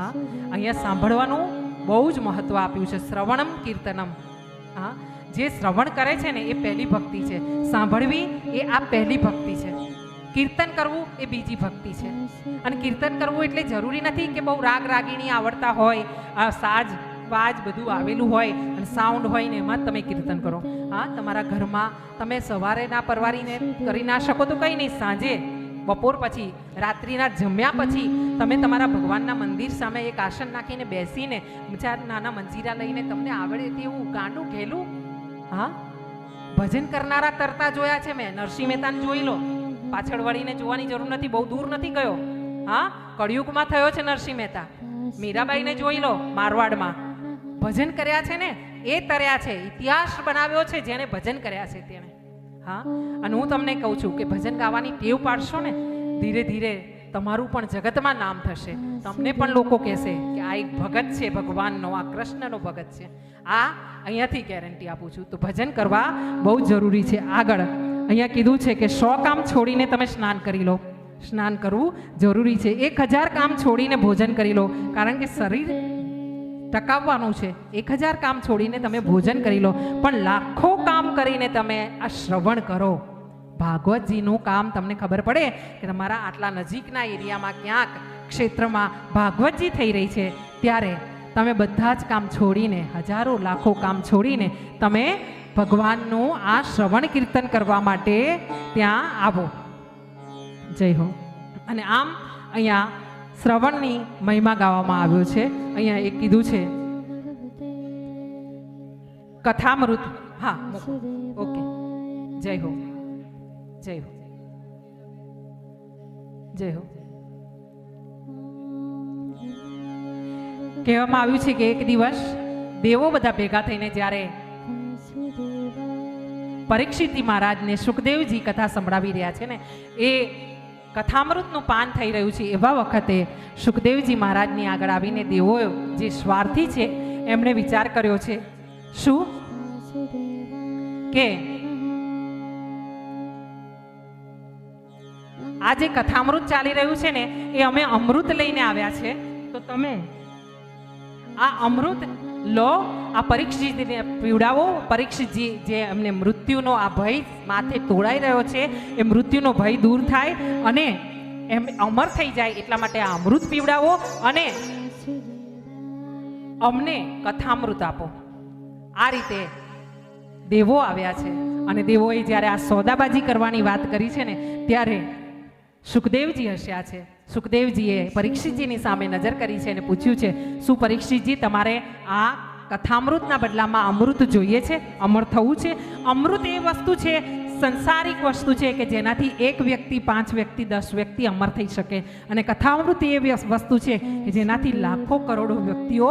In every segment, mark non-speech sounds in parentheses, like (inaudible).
હા, અહીંયા સાંભળવાનું બહુ જ મહત્વ આપ્યું છે, શ્રવણમ કીર્તનમ. હા, જે શ્રવણ કરે છે ને એ પહેલી ભક્તિ છે. સાંભળવી એ આ પહેલી ભક્તિ છે. કીર્તન કરવું એ બીજી ભક્તિ છે. અને કીર્તન કરવું એટલે જરૂરી નથી કે બહુ રાગ રાગીણી આવડતા હોય, આ સાજ વાજ બધું આવેલું હોય અને સાઉન્ડ હોય ને એમાં તમે કીર્તન કરો. હા, તમારા ઘરમાં તમે સવારે ના પરવારીને કરી ના શકો તો કંઈ નહીં, સાંજે બપોર પછી, રાત્રિના જમ્યા પછી તમે તમારા ભગવાનના મંદિર સામે એક આસન નાખીને બેસીને ચાર નાના મંજીરા લઈને તમને આવડે તેવું ગાંડું ઘેલું? હા? ભજન કરનારા તરતા જોયા છે મેં. નરસિંહ મહેતાને જોઈ લો. પાછળ વળીને જોવાની જરૂર નથી. બહુ દૂર નથી ગયો. હા? કળિયુગમાં થયો છે નરસિંહ મહેતા. મીરાબાઈને જોઈ લો, મારવાડમાં. ભજન કર્યા છે ને? એ તર્યા છે. ઇતિહાસ બનાવ્યો છે જેને ભજન કર્યા છે તેણે. હા? અને હું તમને કહું છું કે ભજન ગાવાની ટેવ પાડશો ને, ધીરે ધીરે તમારું પણ જગતમાં નામ થશે. તમને પણ લોકો કહેશે કે આ એક ભગત છે, ભગવાનનો, આ કૃષ્ણનો ભગત છે. આ અહીંયાથી ગેરંટી આપું છું. તો ભજન કરવા બહુ જરૂરી છે. આગળ અહીંયા કીધું છે કે સો કામ છોડીને તમે સ્નાન કરી લો. સ્નાન કરવું જરૂરી છે. એક હજાર કામ છોડીને ભોજન કરી લો. કારણ કે શરીર ટકાવવાનું છે. એક હજાર કામ છોડીને તમે ભોજન કરી લો. પણ લાખો કામ કરીને તમે આ શ્રવણ કરો. ભાગવતજીનું કામ તમને ખબર પડે કે તમારા આટલા નજીકના એરિયામાં ક્યાંક ક્ષેત્રમાં ભાગવતજી થઈ રહી છે. ત્યારે તમે બધા જ કામ છોડીને, હજારો લાખો કામ છોડીને તમે ભગવાનનું આ શ્રવણ કીર્તન કરવા માટે ત્યાં આવો. જય હો. અને આમ અહીંયા શ્રવણની મહિમા ગાવામાં આવ્યો છે. અહીંયા એક કીધું છે. કથામૃત. હા ઓકે. જય હો. જય હો. જય હો. કહેવામાં આવ્યું છે કે એક દિવસ દેવો બધા ભેગા થઈને જ્યારે પરીક્ષિતી મહારાજને સુખદેવજી કથા સંભળાવી રહ્યા છે ને, એ કથામૃતનું પાન થઈ રહ્યું છે એવા વખતે સુખદેવજી મહારાજની આગળ આવીને દેવો જે સ્વાર્થી છે, એમણે વિચાર કર્યો છે, શું? કે આ જે કથામૃત ચાલી રહ્યું છે ને, એ અમે અમૃત લઈને આવ્યા છે. તો તમે આ અમૃત લો, આ પરીક્ષિતને પીવડાવો. પરીક્ષિતજી જે એમને મૃત્યુનો આ ભય માથે તોડાઈ રહ્યો છે, એ મૃત્યુનો ભય દૂર થાય અને એમ અમર થઈ જાય એટલા માટે આ અમૃત પીવડાવો અને અમને કથામૃત આપો. આ રીતે દેવો આવ્યા છે. અને દેવોએ જ્યારે આ સોદાબાજી કરવાની વાત કરી છે ને, ત્યારે સુખદેવજી હસ્યા છે. સુખદેવજીએ પરીક્ષિતજીની સામે નજર કરી છે અને પૂછ્યું છે શું પરીક્ષિતજી તમારે આ કથામૃતના બદલામાં અમૃત જોઈએ છે? અમર થવું છે? અમૃત એ વસ્તુ છે સંસારિક વસ્તુ છે કે જેનાથી એક વ્યક્તિ પાંચ વ્યક્તિ દસ વ્યક્તિ અમર થઈ શકે. અને કથામૃત એ વસ્તુ છે કે જેનાથી લાખો કરોડો વ્યક્તિઓ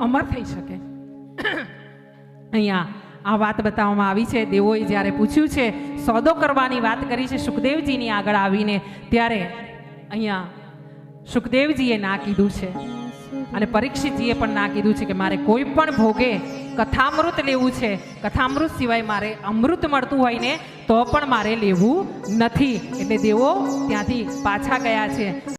અમર થઈ શકે. (coughs) અહીંયા આ વાત બતાવવામાં આવી છે. દેવોએ જ્યારે પૂછ્યું છે, સોદો કરવાની વાત કરી છે સુખદેવજીની આગળ આવીને? ત્યારે અહીંયા સુખદેવજીએ ના કીધું છે. અને પરીક્ષિતજીએ પણ ના કીધું છે કે મારે કોઈ પણ ભોગે કથામૃત લેવું છે. કથામૃત સિવાય મારે અમૃત મળતું હોય ને, તો પણ મારે લેવું નથી. એટલે દેવો ત્યાંથી પાછા ગયા છે.